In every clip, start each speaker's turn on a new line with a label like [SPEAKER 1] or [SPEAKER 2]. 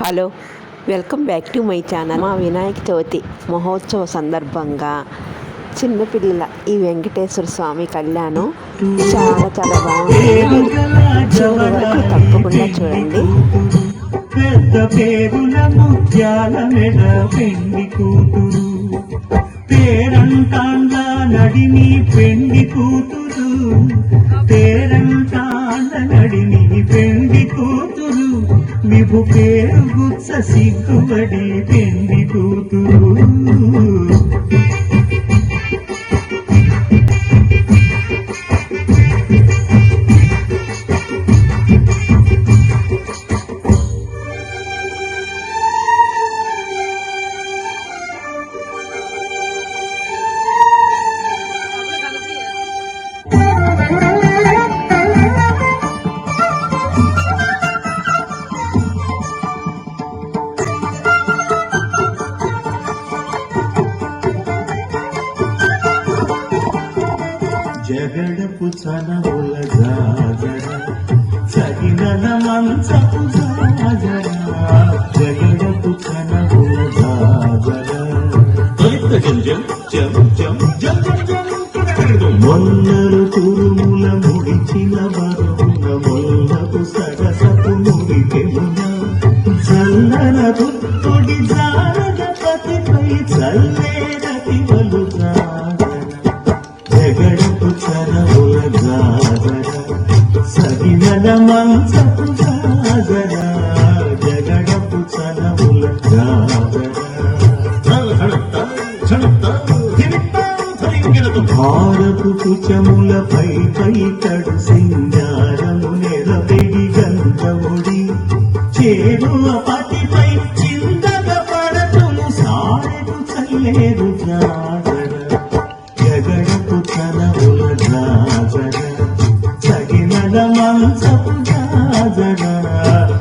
[SPEAKER 1] Hello welcome back to my channel. మా వినాయక చవితి మహోత్సవ సందర్భంగా చిన్నపిల్లల ఈ వెంకటేశ్వర స్వామి కళ్యాణం చాలా చాలా బాగుంది. చివరి వరకు తప్పకుండా చూడండి.
[SPEAKER 2] పెద్ద పేరుల ముత్యాల మెడ పెండి కూతురు. పేరంటాండ్ల నడిని పెండి కూతురు. పేరంటాండ్ల నడిని పెండి కూతురు. విభు పేరు గుత్స సిగ్గుబడి పెండి కూతురు జగడపు చనముల జాజర చగినల మంచపు జాజర జగడపు చనముల జాజర మొల్లరు తురుముల ముడిచిన వరుణ మొల్లపు సరసపు ముడికెమున చల్లన తుత్తుడి జారద పతిపై చల్లేరటి సగినల మంచపు జాగర జగడపు చరముల భారపు కుచములపై పై తడు సింగారము నెరబెడి గంధముడి చేరు పతిపై చిందగ పడతుము సారెడు చల్లేరు జాగర సగినల మంచపు జాగర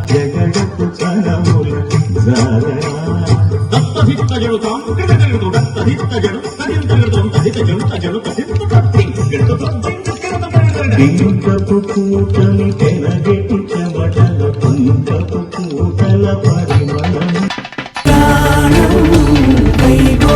[SPEAKER 2] జగడపు చనముల జాగర పింకపు కూటమి తెనగెటి చెమటల పింకపు కూటల పరిమళం
[SPEAKER 3] కైగో